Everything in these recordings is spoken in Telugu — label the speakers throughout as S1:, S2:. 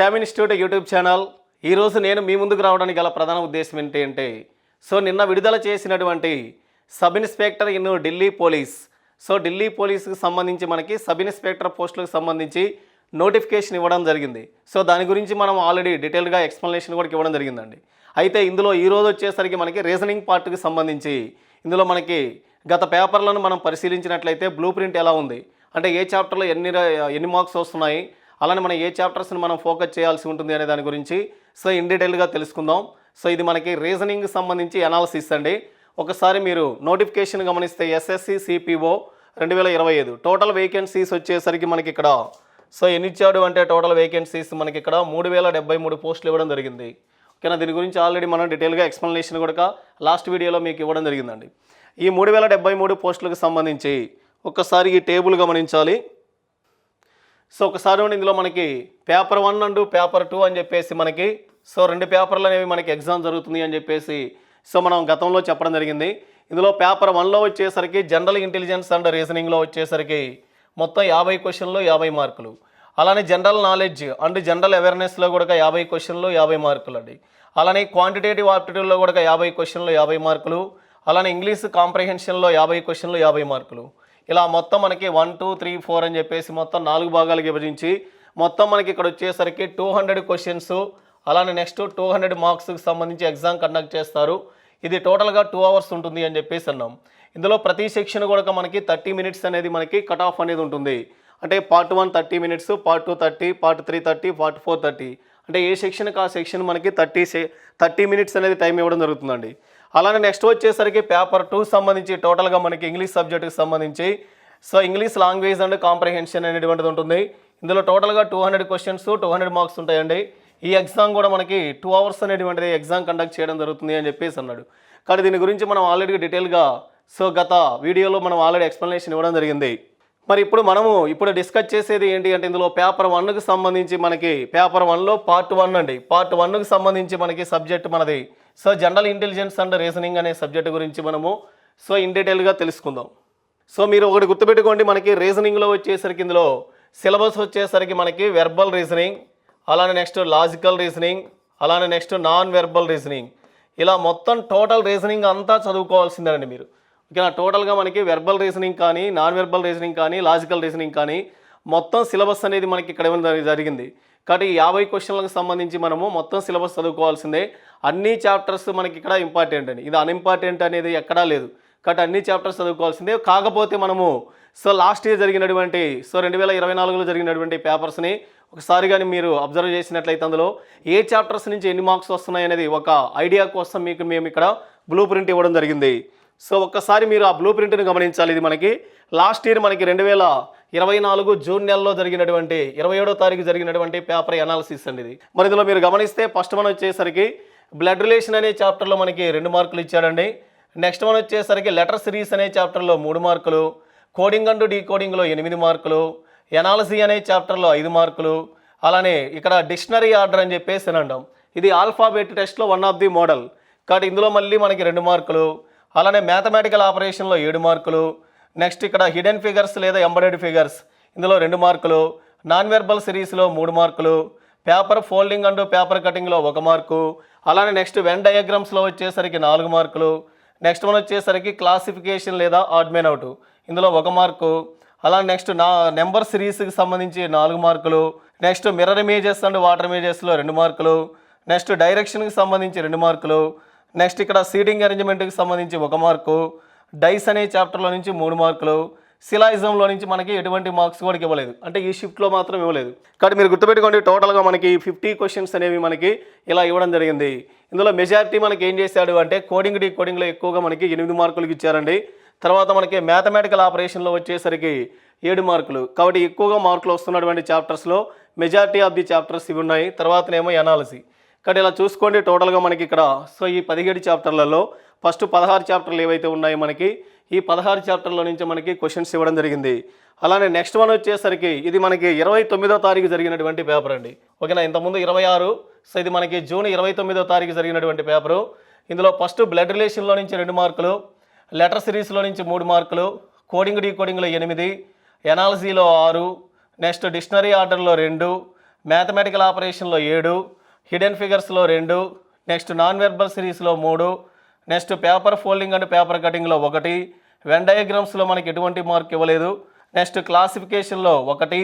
S1: Welcome Sham institute YouTube channel ఈరోజు నేను మీ ముందుకు రావడానికి గల ప్రధాన ఉద్దేశం ఏంటి అంటే సో నిన్న విడుదల చేసినటువంటి sub inspector in Delhi police. So Delhi పోలీస్కి సంబంధించి మనకి సబ్ ఇన్స్పెక్టర్ పోస్టులకు సంబంధించి నోటిఫికేషన్ ఇవ్వడం జరిగింది. సో దాని గురించి మనం ఆల్రెడీ డీటెయిల్గా ఎక్స్ప్లెనేషన్ కూడా ఇవ్వడం జరిగిందండి. అయితే ఇందులో ఈ రోజు వచ్చేసరికి మనకి రీజనింగ్ పార్ట్కి సంబంధించి ఇందులో మనకి గత పేపర్లను మనం పరిశీలించినట్లయితే బ్లూ ప్రింట్ ఎలా ఉంది? అంటే ఏ చాప్టర్లో ఎన్ని ఎన్ని మార్క్స్ వస్తున్నాయి? అలానే మనం ఏ చాప్టర్స్ని మనం ఫోకస్ చేయాల్సి ఉంటుంది అనే దాని గురించి సో ఇన్ డీటెయిల్గా తెలుసుకుందాం. సో ఇది మనకి రీజనింగ్ సంబంధించి అనాలసిస్ అండి. ఒకసారి మీరు నోటిఫికేషన్ గమనిస్తే ఎస్ఎస్సి సిపిఓ రెండు వేల ఇరవై ఐదు. టోటల్ వేకెన్సీస్ వచ్చేసరికి మనకి ఇక్కడ సో ఎన్ని ఇచ్చాడు అంటే టోటల్ వేకెన్సీస్ మనకి ఇక్కడ మూడు వేల డెబ్బై మూడు పోస్టులు ఇవ్వడం జరిగింది. ఓకేనా? దీని గురించి ఆల్రెడీ మనం డీటెయిల్గా ఎక్స్ప్లెనేషన్ కూడా లాస్ట్ వీడియోలో మీకు ఇవ్వడం జరిగిందండి. ఈ మూడు వేల డెబ్బై మూడు పోస్టులకు సంబంధించి ఒక్కసారి ఈ టేబుల్ గమనించాలి. సో ఒకసారి ఇందులో మనకి paper one and paper two అని చెప్పేసి మనకి సో రెండు పేపర్లు అనేవి మనకి ఎగ్జామ్ జరుగుతుంది అని చెప్పేసి సో మనం గతంలో చెప్పడం జరిగింది. ఇందులో పేపర్ వన్లో వచ్చేసరికి జనరల్ ఇంటెలిజెన్స్ అండ్ రీజనింగ్లో వచ్చేసరికి మొత్తం యాభై క్వశ్చన్లు యాభై మార్కులు. అలానే జనరల్ నాలెడ్జ్ అండ్ జనరల్ అవేర్నెస్లో కూడా యాభై క్వశ్చన్లు యాభై మార్కులు అండి. అలానే క్వాంటిటేటివ్ ఆప్టిట్యూడ్లో కూడా యాభై క్వశ్చన్లు యాభై మార్కులు. అలానే ఇంగ్లీష్ కాంప్రహెన్షన్లో యాభై క్వశ్చన్లు యాభై మార్కులు. ఇలా మొత్తం మనకి వన్ టూ త్రీ ఫోర్ అని చెప్పేసి మొత్తం నాలుగు భాగాలకు విభజించి మొత్తం మనకి ఇక్కడ వచ్చేసరికి టూ హండ్రెడ్ క్వశ్చన్స్. అలానే నెక్స్ట్ టూ హండ్రెడ్ మార్క్స్కి సంబంధించి ఎగ్జామ్ కండక్ట్ చేస్తారు. ఇది టోటల్గా టూ అవర్స్ ఉంటుంది అని చెప్పేసి అన్నాం. ఇందులో ప్రతి సెక్షన్ కూడా మనకి థర్టీ మినిట్స్ అనేది మనకి కట్ ఆఫ్ అనేది ఉంటుంది. అంటే part one thirty minutes part two thirty part three thirty part four thirty. అంటే ఏ సెక్షన్కి ఆ సెక్షన్ మనకి థర్టీ థర్టీ మినిట్స్ అనేది టైం ఇవ్వడం జరుగుతుందండి. అలానే నెక్స్ట్ వచ్చేసరికి పేపర్ టూ సంబంధించి టోటల్గా మనకి ఇంగ్లీష్ సబ్జెక్టుకి సంబంధించి. So English language and comprehension అనేటువంటిది ఉంటుంది. ఇందులో టోటల్గా two hundred questions two hundred marks ఉంటాయండి. ఈ ఎగ్జామ్ కూడా మనకి టూ అవర్స్ అనేటువంటిది ఎగ్జామ్ కండక్ట్ చేయడం జరుగుతుంది అని చెప్పేసి అన్నాడు. కానీ దీని గురించి మనం ఆల్రెడీ డీటెయిల్గా సో గత వీడియోలో మనం ఆల్రెడీ ఎక్స్ప్లెనేషన్ ఇవ్వడం జరిగింది. మరి ఇప్పుడు మనము ఇప్పుడు డిస్కస్ చేసేది ఏంటి అంటే ఇందులో పేపర్ వన్కు సంబంధించి మనకి పేపర్ వన్లో పార్ట్ వన్ అండి. పార్ట్ వన్కు సంబంధించి మనకి సబ్జెక్ట్ మనది so general intelligence and reasoning అనే సబ్జెక్ట్ గురించి మనము సో ఇన్ డీటెయిల్గా తెలుసుకుందాం. సో మీరు ఒకటి గుర్తుపెట్టుకోండి మనకి రీజనింగ్లో వచ్చేసరికి ఇందులో సిలబస్ వచ్చేసరికి మనకి వెర్బల్ రీజనింగ్ అలానే నెక్స్ట్ లాజికల్ రీజనింగ్ అలానే నెక్స్ట్ నాన్ వెర్బల్ రీజనింగ్. ఇలా మొత్తం టోటల్ రీజనింగ్ అంతా చదువుకోవాల్సిందేనండి మీరు. ఓకేనా? టోటల్గా మనకి వెర్బల్ రీజనింగ్ కానీ నాన్ వెర్బల్ రీజనింగ్ కానీ లాజికల్ రీజనింగ్ కానీ మొత్తం సిలబస్ అనేది మనకి ఇక్కడ ఇవ్వడం జరిగింది. కాబట్టి ఈ యాభై క్వశ్చన్లకు సంబంధించి మనము మొత్తం సిలబస్ చదువుకోవాల్సిందే. అన్ని చాప్టర్స్ మనకి ఇక్కడ ఇంపార్టెంట్ అండి. ఇది అన్ఇంపార్టెంట్ అనేది ఎక్కడా లేదు. కాబట్టి అన్ని చాప్టర్స్ చదువుకోవాల్సిందే. కాకపోతే మనము సో లాస్ట్ ఇయర్ జరిగినటువంటి సో రెండు వేల ఇరవై నాలుగులో జరిగినటువంటి పేపర్స్ని ఒకసారి కానీ మీరు అబ్జర్వ్ చేసినట్లయితే అందులో ఏ చాప్టర్స్ నుంచి ఎన్ని మార్క్స్ వస్తున్నాయి అనేది ఒక ఐడియా కోసం మీకు మేము ఇక్కడ బ్లూ ప్రింట్ ఇవ్వడం జరిగింది. సో ఒక్కసారి మీరు ఆ బ్లూ ప్రింట్ని గమనించాలి. ఇది మనకి లాస్ట్ ఇయర్ మనకి రెండు వేల ఇరవై నాలుగు జూన్ నెలలో జరిగినటువంటి ఇరవై ఏడో తారీఖు జరిగినటువంటి పేపర్ అనాలిసిస్ అండి ఇది. మరి ఇందులో మీరు గమనిస్తే ఫస్ట్ మనం వచ్చేసరికి బ్లడ్ రిలేషన్ అనే చాప్టర్లో మనకి రెండు మార్కులు ఇచ్చాడండి. నెక్స్ట్ మనం వచ్చేసరికి లెటర్ సిరీస్ అనే చాప్టర్లో మూడు మార్కులు కోడింగ్ అండ్ డీకోడింగ్లో ఎనిమిది మార్కులు ఎనాలసీ అనే చాప్టర్లో ఐదు మార్కులు అలానే ఇక్కడ డిక్షనరీ ఆర్డర్ అని చెప్పేసి అని అంటాం. ఇది ఆల్ఫాబెట్ టెస్ట్లో వన్ ఆఫ్ ది మోడల్ కాబట్టి ఇందులో మళ్ళీ మనకి రెండు మార్కులు అలానే మ్యాథమెటికల్ ఆపరేషన్లో ఏడు మార్కులు నెక్స్ట్ ఇక్కడ హిడెన్ ఫిగర్స్ లేదా ఎంబడెడ్ ఫిగర్స్ ఇందులో రెండు మార్కులు నాన్ వెర్బల్ సిరీస్లో మూడు మార్కులు పేపర్ ఫోల్డింగ్ అండ్ పేపర్ కటింగ్లో ఒక మార్కు అలానే నెక్స్ట్ వెన్ డయాగ్రామ్స్లో వచ్చేసరికి నాలుగు మార్కులు నెక్స్ట్ వన్ వచ్చేసరికి క్లాసిఫికేషన్ లేదా ఆడ్మెన్ అవుట్ ఇందులో ఒక మార్కు అలా నెక్స్ట్ నా నెంబర్ సిరీస్కి సంబంధించి నాలుగు మార్కులు next mirror images and water ఇమేజెస్లో రెండు మార్కులు నెక్స్ట్ డైరెక్షన్కి సంబంధించి రెండు మార్కులు నెక్స్ట్ ఇక్కడ సీటింగ్ అరేంజ్మెంట్కి సంబంధించి ఒక మార్కు డైస్ అనే చాప్టర్లో నుంచి మూడు మార్కులు సిలాయిజంలో నుంచి మనకి ఎటువంటి మార్క్స్ కూడా ఇవ్వలేదు. అంటే ఈ షిఫ్ట్లో మాత్రం ఇవ్వలేదు. కాబట్టి మీరు గుర్తుపెట్టుకోండి టోటల్గా మనకి ఫిఫ్టీ క్వశ్చన్స్ అనేవి మనకి ఇలా ఇవ్వడం జరిగింది. ఇందులో మెజారిటీ మనకి ఏం చేశాడు అంటే కోడింగ్ డీ కోడింగ్లో ఎక్కువగా మనకి ఎనిమిది మార్కులకి ఇచ్చారండి. తర్వాత మనకి మ్యాథమెటికల్ ఆపరేషన్లో వచ్చేసరికి ఏడు మార్కులు. కాబట్టి ఎక్కువగా మార్కులు వస్తున్నటువంటి చాప్టర్స్లో మెజారిటీ ఆఫ్ ది చాప్టర్స్ ఇవి ఉన్నాయి. తర్వాతనేమో ఎనాలసీ కాబట్టి ఇలా చూసుకోండి టోటల్గా మనకి ఇక్కడ. సో ఈ పదిహేడు చాప్టర్లలో ఫస్ట్ పదహారు చాప్టర్లు ఏవైతే ఉన్నాయో మనకి ఈ పదహారు చాప్టర్లో నుంచి మనకి క్వశ్చన్స్ ఇవ్వడం జరిగింది. అలానే నెక్స్ట్ వన్ వచ్చేసరికి ఇది మనకి ఇరవై తొమ్మిదో తారీఖు జరిగినటువంటి పేపర్ అండి. ఓకేనా? ఇంతకుముందు ఇరవై ఆరు సో ఇది మనకి జూన్ ఇరవై తొమ్మిదో తారీఖు జరిగినటువంటి పేపరు. ఇందులో ఫస్ట్ బ్లడ్ రిలేషన్లో నుంచి రెండు మార్కులు లెటర్ సిరీస్లో నుంచి మూడు మార్కులు కోడింగ్ డీకోడింగ్లో ఎనిమిది ఎనాలజీలో ఆరు నెక్స్ట్ డిక్షనరీ ఆర్డర్లో రెండు మ్యాథమెటికల్ ఆపరేషన్లో ఏడు హిడెన్ ఫిగర్స్లో రెండు నెక్స్ట్ నాన్ వెర్బల్ సిరీస్లో మూడు next paper folding and paper కటింగ్లో ఒకటి వెన్ డయాగ్రామ్స్లో మనకి ఎటువంటి మార్క్ ఇవ్వలేదు నెక్స్ట్ క్లాసిఫికేషన్లో ఒకటి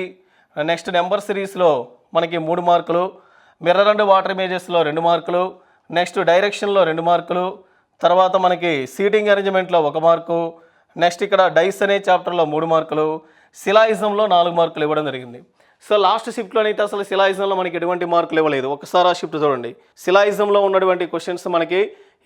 S1: నెక్స్ట్ నెంబర్ సిరీస్లో మనకి మూడు మార్కులు మిర్రర్ అండ్ వాటర్ ఇమేజెస్లో రెండు మార్కులు నెక్స్ట్ డైరెక్షన్లో రెండు మార్కులు తర్వాత మనకి సీటింగ్ అరేంజ్మెంట్లో ఒక మార్కు నెక్స్ట్ ఇక్కడ డైస్ అనే చాప్టర్లో మూడు మార్కులు శిలాయిజంలో నాలుగు మార్కులు ఇవ్వడం జరిగింది. సో లాస్ట్ షిఫ్ట్లో అసలు శిలాయిజంలో మనకి ఎటువంటి మార్కులు ఇవ్వలేదు ఒకసారి ఆ షిఫ్ట్ చూడండి. శిలాయిజంలో ఉన్నటువంటి క్వశ్చన్స్ మనకి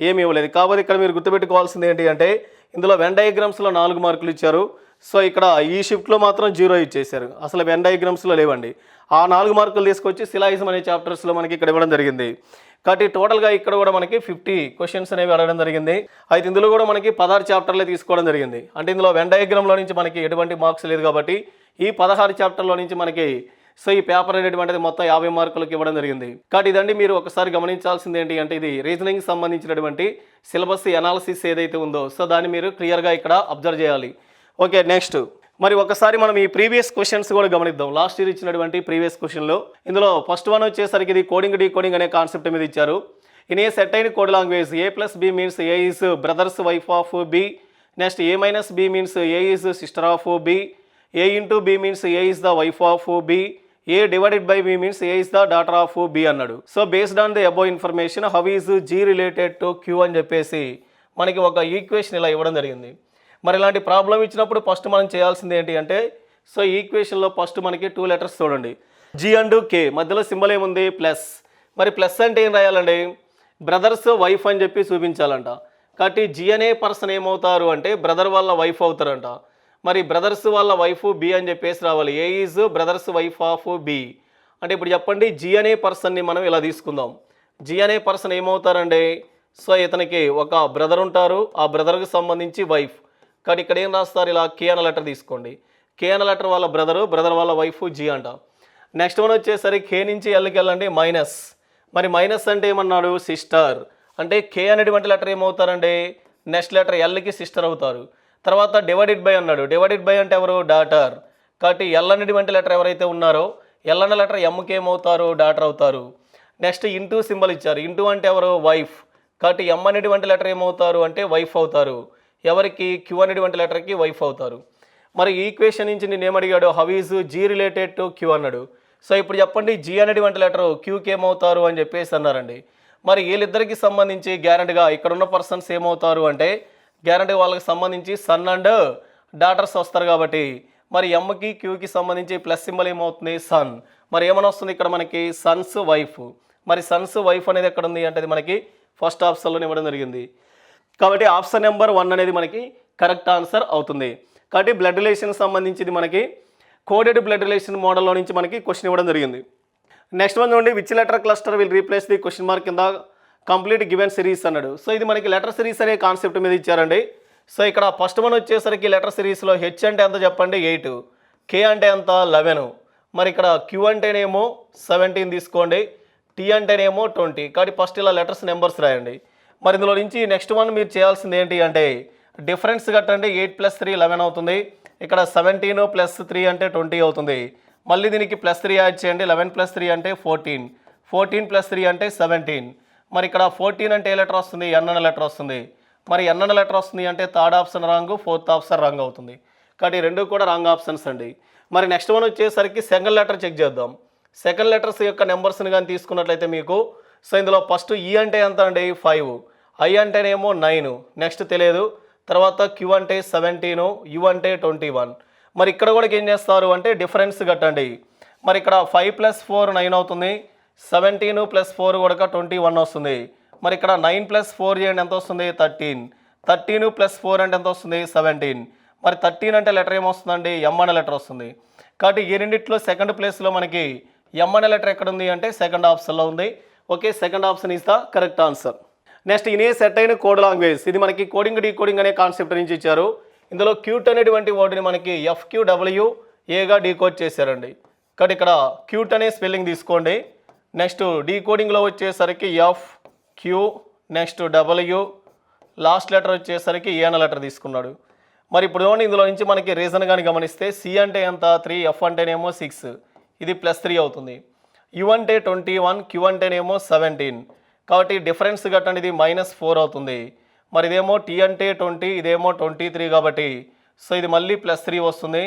S1: ఏమి ఇవ్వలేదు. కాబట్టి ఇక్కడ మీరు గుర్తుపెట్టుకోవాల్సింది ఏంటి అంటే ఇందులో వెన్ డయాగ్రామ్స్లో నాలుగు మార్కులు ఇచ్చారు. సో ఇక్కడ ఈ షిఫ్ట్లో మాత్రం జీరో ఇచ్చేశారు. అసలు వెన్ డయాగ్రామ్స్లో లేవండి. ఆ నాలుగు మార్కులు తీసుకొచ్చి శిలాయిజం అనే చాప్టర్స్లో మనకి ఇక్కడ ఇవ్వడం జరిగింది. కాబట్టి టోటల్గా ఇక్కడ కూడా మనకి ఫిఫ్టీ క్వశ్చన్స్ అనేవి అడగడం జరిగింది. అయితే ఇందులో కూడా మనకి పదహారు చాప్టర్లే తీసుకోవడం జరిగింది. అంటే ఇందులో వెన్ డయాగ్రామ్లో నుంచి మనకి ఎటువంటి మార్క్స్ లేదు కాబట్టి ఈ పదహారు చాప్టర్లో నుంచి మనకి సో ఈ పేపర్ అనేటువంటిది మొత్తం యాభై మార్కులకు ఇవ్వడం జరిగింది. కాబట్టి ఇదండి మీరు ఒకసారి గమనించాల్సింది ఏంటి అంటే ఇది రీజనింగ్ సంబంధించినటువంటి సిలబస్ ఎనాలిసిస్ ఏదైతే ఉందో సో దాన్ని మీరు క్లియర్గా ఇక్కడ అబ్జర్వ్ చేయాలి. Okay next. మరి ఒకసారి మనం ఈ ప్రీవియస్ క్వశ్చన్స్ కూడా గమనిద్దాం. లాస్ట్ ఇయర్ ఇచ్చినటువంటి ప్రీవియస్ క్వశ్చన్లో ఇందులో ఫస్ట్ వన్ వచ్చేసరికి ఇది కోడింగ్ డీ కోడింగ్ అనే కాన్సెప్ట్ మీద ఇచ్చారు. In a certain code language A plus B means A is brother's wife of B next A minus B means A is sister of B A into B means A is the wife of B A divided by B means A is the daughter of B అన్నాడు. So based on the above information how is G related to Q అని చెప్పేసి మనకి ఒక ఈక్వేషన్ ఇలా ఇవ్వడం జరిగింది. మరి ఇలాంటి ప్రాబ్లం ఇచ్చినప్పుడు ఫస్ట్ మనం చేయాల్సింది ఏంటి అంటే సో ఈక్వేషన్లో ఫస్ట్ మనకి టూ లెటర్స్ చూడండి. జీ అండ్ కే మధ్యలో సింబల్ ఏముంది? ప్లస్ మరి ప్లస్ అంటే ఏం రాయాలండి? బ్రదర్స్ వైఫ్ అని చెప్పి చూపించాలంట. కాబట్టి జీ అనే పర్సన్ ఏమవుతారు అంటే బ్రదర్ వాళ్ళ వైఫ్ అవుతారంట. మరి బ్రదర్స్ వాళ్ళ వైఫ్ బి అని చెప్పేసి రావాలి. A is brother's wife of B? అంటే ఇప్పుడు చెప్పండి జి అనే పర్సన్ని మనం ఇలా తీసుకుందాం. జి అనే పర్సన్ ఏమవుతారండి? సో ఇతనికి ఒక బ్రదర్ ఉంటారు. ఆ బ్రదర్కి సంబంధించి వైఫ్. కానీ ఇక్కడ ఏం రాస్తారు? ఇలా కే అన్న లెటర్ తీసుకోండి. కే అన్న లెటర్ వాళ్ళ బ్రదరు బ్రదర్ వాళ్ళ వైఫ్ జి అంట. నెక్స్ట్ వన్ వచ్చేసరికి కే నుంచి ఎల్కి వెళ్ళండి మైనస్. మరి మైనస్ అంటే ఏమన్నాడు? సిస్టర్. అంటే కే అనేటువంటి లెటర్ ఏమవుతారండి? నెక్స్ట్ లెటర్ ఎల్కి సిస్టర్ అవుతారు. తర్వాత డివైడెడ్ బై అన్నాడు. డివైడెడ్ బై అంటే ఎవరు? డాటర్. కాబట్టి ఎల్ అనేటువంటి లెటర్ ఎవరైతే ఉన్నారో ఎల్ లెటర్ ఎమ్కి ఏమవుతారు? డాటర్ అవుతారు. నెక్స్ట్ ఇంటూ సింబల్ ఇచ్చారు. ఇంటూ అంటే ఎవరు? వైఫ్ కాబట్టి ఎమ్ అనేటువంటి లెటర్ ఏమవుతారు అంటే వైఫ్ అవుతారు. ఎవరికి? క్యూ అనేటువంటి లెటర్కి వైఫ్ అవుతారు. మరి ఈక్వేషన్ నుంచి నేను ఏమడిగాడు how is G related to Q అన్నాడు. సో ఇప్పుడు చెప్పండి జీ అనేటువంటి లెటర్ క్యూకి ఏమవుతారు అని చెప్పేసి అన్నారండి. మరి వీళ్ళిద్దరికి సంబంధించి గ్యారెంట్గా ఇక్కడ ఉన్న పర్సన్స్ ఏమవుతారు అంటే గ్యారంటీ వాళ్ళకి సంబంధించి సన్ అండ్ డాటర్స్ వస్తారు కాబట్టి మరి ఎమ్కి క్యూకి సంబంధించి ప్లస్ సింబల్ ఏమవుతుంది? సన్. మరి ఏమని వస్తుంది ఇక్కడ మనకి? Son's wife. మరి సన్స్ వైఫ్ అనేది ఎక్కడ ఉంది అంటే మనకి ఫస్ట్ ఆప్షన్లో ఇవ్వడం జరిగింది. కాబట్టి ఆప్షన్ నెంబర్ వన్ అనేది మనకి కరెక్ట్ ఆన్సర్ అవుతుంది. కాబట్టి బ్లడ్ రిలేషన్ సంబంధించింది మనకి కోడెడ్ బ్లడ్ రిలేషన్ మోడల్లో నుంచి మనకి క్వశ్చన్ ఇవ్వడం జరిగింది. నెక్స్ట్ వన్ చూడండి which letter cluster will replace the question mark కింద కంప్లీట్ గివెన్ సిరీస్ అన్నాడు. సో ఇది మనకి లెటర్ సిరీస్ అనే కాన్సెప్ట్ మీద ఇచ్చారండి. సో ఇక్కడ ఫస్ట్ వన్ వచ్చేసరికి లెటర్ సిరీస్లో హెచ్ అంటే ఎంత చెప్పండి? ఎయిట్. కే అంటే ఎంత? లెవెన్. మరి ఇక్కడ క్యూ అంటేనేమో సెవెంటీన్ తీసుకోండి. టీ అంటేనేమో ట్వంటీ. కాబట్టి ఫస్ట్ ఇలా లెటర్స్ నెంబర్స్ రాయండి. మరి ఇందులో నుంచి నెక్స్ట్ వన్ మీరు చేయాల్సింది ఏంటి అంటే డిఫరెన్స్ కట్టండి. ఎయిట్ ప్లస్ త్రీ లెవెన్ అవుతుంది. ఇక్కడ సెవెంటీన్ ప్లస్ త్రీ అంటే ట్వంటీ అవుతుంది. మళ్ళీ దీనికి ప్లస్ త్రీ యాడ్ చేయండి. లెవెన్ ప్లస్ త్రీ అంటే ఫోర్టీన్. ఫోర్టీన్ ప్లస్ త్రీ అంటే సెవెంటీన్. మరి ఇక్కడ ఫోర్టీన్ అంటే ఏ లెటర్ వస్తుంది? ఎన్ లెటర్ వస్తుంది. మరి ఎన్ లెటర్ వస్తుంది అంటే third option wrong fourth option wrong అవుతుంది. కాబట్టి ఈ రెండు కూడా రాంగ్ ఆప్షన్స్ అండి. మరి నెక్స్ట్ వన్ వచ్చేసరికి సెకండ్ లెటర్ చెక్ చేద్దాం. సెకండ్ లెటర్స్ యొక్క నెంబర్స్ని కానీ తీసుకున్నట్లయితే మీకు సో ఇందులో ఫస్ట్ ఈ e అంటే ఎంత అండి? ఫైవ్ ఐ అంటేనేమో నైన్ నెక్స్ట్ తెలియదు. తర్వాత క్యూ అంటే సెవెంటీను యు అంటే ట్వంటీ వన్ మరి ఇక్కడ కూడా ఏం చేస్తారు అంటే డిఫరెన్స్ కట్టండి. మరి ఇక్కడ ఫైవ్ ప్లస్ ఫోర్ నైన్ అవుతుంది. సెవెంటీన్ ప్లస్ ఫోర్ కూడా ట్వంటీ వన్ వస్తుంది. మరి ఇక్కడ నైన్ ప్లస్ ఫోర్ చేయండి ఎంత వస్తుంది? థర్టీన్. థర్టీన్ ప్లస్ ఫోర్ అంటే ఎంత వస్తుంది? సెవెంటీన్. మరి థర్టీన్ అంటే లెటర్ ఏమొస్తుందండి? ఎం అనే లెటర్ వస్తుంది. కాబట్టి ఈ రెండిట్లో సెకండ్ ప్లేస్లో మనకి ఎం అనే లెటర్ ఎక్కడ ఉంది అంటే సెకండ్ ఆప్షన్లో ఉంది. Okay second option is the correct answer. Next ఇనే సెట్ అయిన కోడ్ లాంగ్వేజ్ ఇది మనకి కోడింగ్ డీకోడింగ్ అనే కాన్సెప్ట్ నుంచి ఇచ్చారు. ఇందులో క్యూట్ అనేటువంటి వర్డ్ని మనకి ఎఫ్క్యూడబ్ల్యూ ఏగా డీకోడ్ చేశారండి. కాబట్టి ఇక్కడ క్యూట్ అనే స్పెల్లింగ్ తీసుకోండి. నెక్స్ట్ డీకోడింగ్లో వచ్చేసరికి F Q next W last letter వచ్చేసరికి ఏ లెటర్ తీసుకున్నాడు. మరి ఇప్పుడు చూడండి ఇందులో నుంచి మనకి రీజన్ కానీ గమనిస్తే సి అంటే ఎంత? త్రీ ఎఫ్ అంటేనేమో సిక్స్. ఇది ప్లస్ త్రీ అవుతుంది. యు అంటే ట్వంటీ వన్ క్యూ అంటేనేమో సెవెంటీన్. కాబట్టి డిఫరెన్స్ కట్టండి ఇది మైనస్ ఫోర్ అవుతుంది. మరి ఇదేమో టీ అంటే ట్వంటీ ఇదేమో ట్వంటీ త్రీ కాబట్టి. సో ఇది మళ్ళీ ప్లస్ త్రీ వస్తుంది.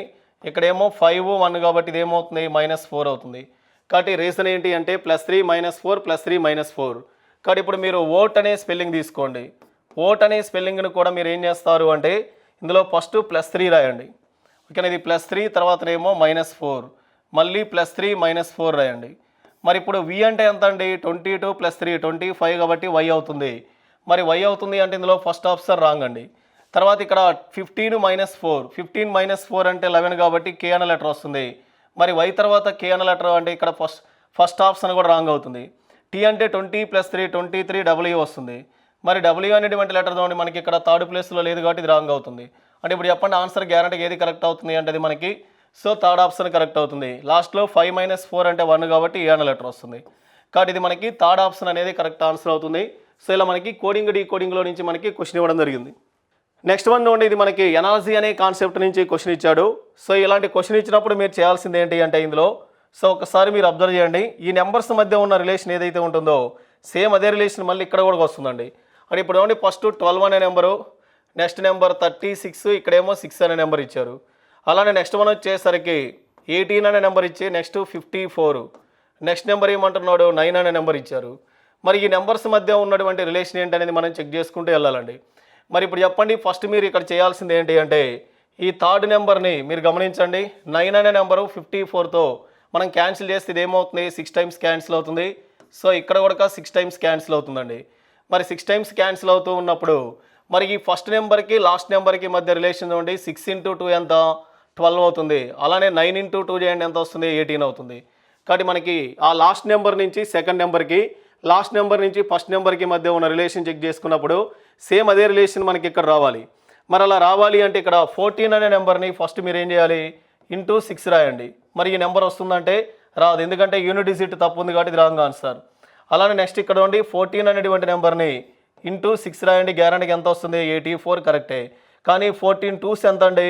S1: ఇక్కడేమో ఫైవ్ వన్ కాబట్టి ఇదేమవుతుంది? మైనస్ ఫోర్ అవుతుంది. కాబట్టి రీజన్ ఏంటి అంటే plus three minus four plus three minus four కాబట్టి ఇప్పుడు మీరు ఓట్ అనే స్పెల్లింగ్ తీసుకోండి. ఓట్ అనే స్పెల్లింగ్ను కూడా మీరు ఏం చేస్తారు అంటే ఇందులో ఫస్ట్ ప్లస్ త్రీ రాయండి. ఓకేనా? ఇది ప్లస్ త్రీ తర్వాతనేమో మైనస్ ఫోర్ మళ్ళీ ప్లస్ త్రీ మైనస్ ఫోర్ రాయండి. మరి ఇప్పుడు వి అంటే ఎంత అండి twenty two plus three twenty five కాబట్టి వై అవుతుంది. మరి వై అవుతుంది అంటే ఇందులో ఫస్ట్ ఆప్షన్ రాంగ్ అండి తర్వాత ఇక్కడ fifteen minus four fifteen minus four అంటే లెవెన్ కాబట్టి కే అన్న లెటర్ వస్తుంది. మరి వై తర్వాత కే అన్న లెటర్ అంటే ఇక్కడ ఫస్ట్ ఫస్ట్ ఆప్షన్ కూడా రాంగ్ అవుతుంది. టీ అంటే twenty plus three twenty three W వస్తుంది. మరి డబ్ల్యూ అనేటువంటి లెటర్ చూడండి మనకి ఇక్కడ థర్డ్ ప్లేస్లో లేదు కాబట్టి ఇది రాంగ్ అవుతుంది. అంటే ఇప్పుడు చెప్పండి ఆన్సర్ గ్యారంటీ ఏది కరెక్ట్ అవుతుంది అంటే అది మనకి సో థర్డ్ ఆప్షన్ కరెక్ట్ అవుతుంది. లాస్ట్లో ఫైవ్ మైనస్ ఫోర్ అంటే వన్ కాబట్టి ఏ అన్న లెటర్ వస్తుంది. కాబట్టి ఇది మనకి థర్డ్ ఆప్షన్ అనేది కరెక్ట్ ఆన్సర్ అవుతుంది. సో ఇలా మనకి కోడింగ్ డీ కోడింగ్లో నుంచి మనకి క్వశ్చన్ ఇవ్వడం జరిగింది. నెక్స్ట్ వన్ నుండి ఇది మనకి ఎనాలజీ అనే కాన్సెప్ట్ నుంచి క్వశ్చన్ ఇచ్చాడు. సో ఇలాంటి క్వశ్చన్ ఇచ్చినప్పుడు మీరు చేయాల్సింది ఏంటి అంటే ఇందులో సో ఒకసారి మీరు అబ్జర్వ్ చేయండి. ఈ నెంబర్స్ మధ్య ఉన్న రిలేషన్ ఏదైతే ఉంటుందో సేమ్ అదే రిలేషన్ మళ్ళీ ఇక్కడ కూడా వస్తుందండి. అంటే ఇప్పుడు ఏమండి? ఫస్ట్ ట్వెల్వ్ అనే number next number thirty six ఇక్కడేమో సిక్స్ అనే నెంబర్ ఇచ్చారు. అలానే నెక్స్ట్ వన్ వచ్చేసరికి ఎయిటీన్ అనే నెంబర్ ఇచ్చి next fifty four next number ఏమంటున్నాడు? నైన్ అనే నెంబర్ ఇచ్చారు. మరి ఈ నెంబర్స్ మధ్య ఉన్నటువంటి రిలేషన్ ఏంటనేది మనం చెక్ చేసుకుంటూ వెళ్ళాలండి. మరి ఇప్పుడు చెప్పండి ఫస్ట్ మీరు ఇక్కడ చేయాల్సింది ఏంటి అంటే ఈ థర్డ్ నెంబర్ని మీరు గమనించండి. నైన్ అనే నెంబరు ఫిఫ్టీ ఫోర్తో మనం క్యాన్సిల్ చేస్తే ఇది ఏమవుతుంది సిక్స్ టైమ్స్ క్యాన్సిల్ అవుతుంది. సో ఇక్కడ కూడా సిక్స్ టైమ్స్ క్యాన్సిల్ అవుతుందండి. మరి సిక్స్ టైమ్స్ క్యాన్సిల్ అవుతూ ఉన్నప్పుడు మరి ఈ ఫస్ట్ నెంబర్కి లాస్ట్ నెంబర్కి మధ్య రిలేషన్ చూడండి. సిక్స్ ఇంటూ టూ ఎంత? ట్వెల్వ్ అవుతుంది. అలానే నైన్ ఇంటూ టూ చేయండి ఎంత వస్తుంది? ఎయిటీన్ అవుతుంది. కాబట్టి మనకి ఆ లాస్ట్ నెంబర్ నుంచి సెకండ్ నెంబర్కి లాస్ట్ నెంబర్ నుంచి ఫస్ట్ నెంబర్కి మధ్య ఉన్న రిలేషన్ చెక్ చేసుకున్నప్పుడు సేమ్ అదే రిలేషన్ మనకి ఇక్కడ రావాలి. మరి అలా రావాలి అంటే ఇక్కడ ఫోర్టీన్ అనే నెంబర్ని ఫస్ట్ మీరు ఏం చేయాలి? ఇంటూ సిక్స్ రాయండి. మరి ఈ నెంబర్ వస్తుందంటే రాదు. ఎందుకంటే యూనిట్ డిజిట్ తప్పు ఉంది కాబట్టి ఇది రాంగ్ ఆన్సర్. అలానే నెక్స్ట్ ఇక్కడ ఉండి ఫోర్టీన్ అనేటువంటి నెంబర్ని ఇంటూ సిక్స్ రాయండి. గ్యారంటీకి ఎంత వస్తుంది? ఎయిటీ ఫోర్ కరెక్టే. కానీ ఫోర్టీన్ టూస్ ఎంత అండి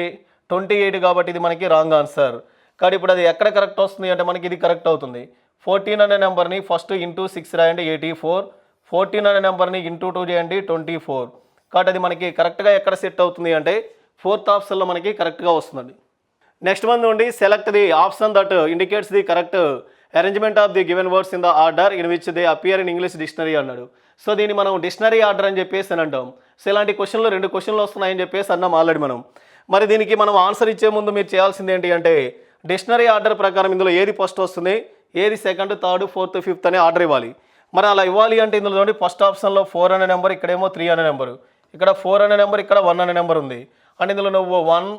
S1: ట్వంటీ ఎయిట్ కాబట్టి ఇది మనకి రాంగ్ ఆన్సర్. కానీ ఇప్పుడు అది ఎక్కడ కరెక్ట్ వస్తుంది అంటే మనకి ఇది కరెక్ట్ అవుతుంది. ఫోర్టీన్ అనే నెంబర్ని ఫస్ట్ ఇంటూ సిక్స్ రాయండి ఎయిటీ ఫోర్. ఫోర్టీన్ అనే నెంబర్ని ఇంటూ టూ చేయండి ట్వంటీ ఫోర్. కాబట్టి అది మనకి కరెక్ట్గా ఎక్కడ సెట్ అవుతుంది అంటే ఫోర్త్ ఆప్షన్లో మనకి కరెక్ట్గా వస్తుందండి నెక్స్ట్ వన్ నుండి select the option that indicates the correct arrangement of the given words in the order in which they appear in English dictionary అన్నాడు. సో దీన్ని మనం డిక్షనరీ ఆర్డర్ అని చెప్పేసి అని అంటాం. సో ఇలాంటి క్వశ్చన్లు రెండు క్వశ్చన్లు వస్తున్నాయని చెప్పేసి అన్నాం ఆల్రెడీ మనం. మరి దీనికి మనం ఆన్సర్ ఇచ్చే ముందు మీరు చేయాల్సింది ఏంటి అంటే డిక్షనరీ ఆర్డర్ ప్రకారం ఇందులో ఏది ఫస్ట్ వస్తుంది? ఏది సెకండ్ థర్డ్ ఫోర్త్ ఫిఫ్త్ అనే ఆర్డర్ ఇవ్వాలి. మరి అలా ఇవ్వాలి అంటే ఇందులో చూడండి ఫస్ట్ ఆప్షన్లో ఫోర్ అనే నెంబర్ ఇక్కడేమో త్రీ అనే నెంబర్ ఇక్కడ ఫోర్ అనే నెంబర్ ఇక్కడ వన్ అనే నెంబర్ ఉంది. అంటే ఇందులో నువ్వు వన్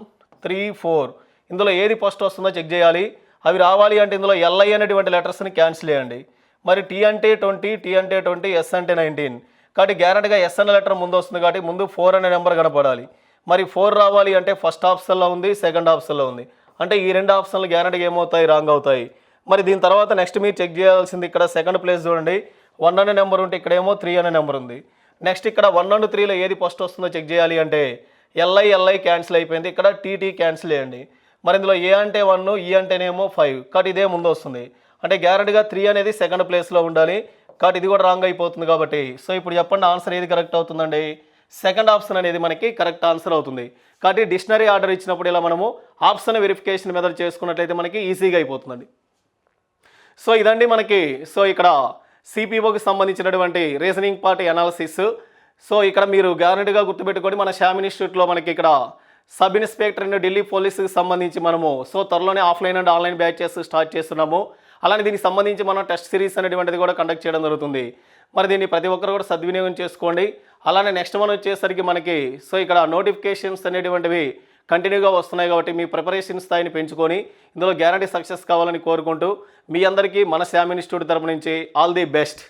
S1: త్రీ ఫోర్ ఇందులో ఏది ఫస్ట్ వస్తుందో చెక్ చేయాలి. అవి రావాలి అంటే ఇందులో ఎల్ఐ అనేటువంటి లెటర్స్ని క్యాన్సిల్ చేయండి. మరి టీ అంటే ట్వంటీ టీ అంటే ట్వంటీ ఎస్ అంటే నైన్టీన్ కాబట్టి గ్యారెంటీగా ఎస్ అనే లెటర్ ముందు వస్తుంది కాబట్టి ముందు ఫోర్ అనే నెంబర్ కనపడాలి. మరి ఫోర్ రావాలి అంటే ఫస్ట్ ఆప్షన్లో ఉంది సెకండ్ ఆప్షన్లో ఉంది. అంటే ఈ రెండు ఆప్షన్లు గ్యారెంటీగా ఏమవుతాయి? రాంగ్ అవుతాయి. మరి దీని తర్వాత నెక్స్ట్ మీరు చెక్ చేయాల్సింది ఇక్కడ సెకండ్ ప్లేస్ చూడండి. వన్ అనే నెంబర్ ఉంటే ఇక్కడేమో త్రీ అనే నెంబర్ ఉంది. నెక్స్ట్ ఇక్కడ వన్ అండ్ త్రీలో ఏది ఫస్ట్ వస్తుందో చెక్ చేయాలి అంటే ఎల్ఐ ఎల్ఐ క్యాన్సిల్ అయిపోయింది. ఇక్కడ టీటీ క్యాన్సిల్ చేయండి. మరి ఇందులో ఏ అంటే వన్ ఈ e అంటేనేమో ఫైవ్ కాబట్టి ఇదే ముందు వస్తుంది. అంటే గ్యారెంటీగా త్రీ అనేది సెకండ్ ప్లేస్లో ఉండాలి. కాబట్టి ఇది కూడా రాంగ్ అయిపోతుంది కాబట్టి. సో ఇప్పుడు చెప్పండి ఆన్సర్ ఏది కరెక్ట్ అవుతుందండి? సెకండ్ ఆప్షన్ అనేది మనకి కరెక్ట్ ఆన్సర్ అవుతుంది. కాబట్టి డిక్షనరీ ఆర్డర్ ఇచ్చినప్పుడు ఇలా మనము ఆప్షన్ వెరిఫికేషన్ మెదడు చేసుకున్నట్లయితే మనకి ఈజీగా అయిపోతుందండి. సో ఇదండి మనకి సో ఇక్కడ సిపిఓకి సంబంధించినటువంటి రీజనింగ్ పార్ట్ అనాలిసిస్ సో ఇక్కడ మీరు గ్యారెంటీగా గుర్తుపెట్టుకోండి మన శ్యామ్ ఇన్స్టిట్యూట్లో మనకి ఇక్కడ సబ్ ఇన్స్పెక్టర్ అండ్ ఢిల్లీ పోలీసుకి సంబంధించి మనము సో త్వరలోనే offline and online batches start చేస్తున్నాము. అలానే దీనికి సంబంధించి మనం టెస్ట్ సిరీస్ అనేటువంటిది కూడా కండక్ట్ చేయడం జరుగుతుంది. మరి దీన్ని ప్రతి ఒక్కరు కూడా సద్వినియోగం చేసుకోండి. అలానే నెక్స్ట్ వన్ వచ్చేసరికి మనకి సో ఇక్కడ నోటిఫికేషన్స్ అనేటువంటివి కంటిన్యూగా వస్తున్నాయి కాబట్టి మీ ప్రిపరేషన్ స్థాయిని పెంచుకొని ఇందులో గ్యారంటీ సక్సెస్ కావాలని కోరుకుంటూ మీ అందరికీ మన శ్యామ్ ఇన్స్టిట్యూట్ తరపు నుంచి ఆల్ ది బెస్ట్.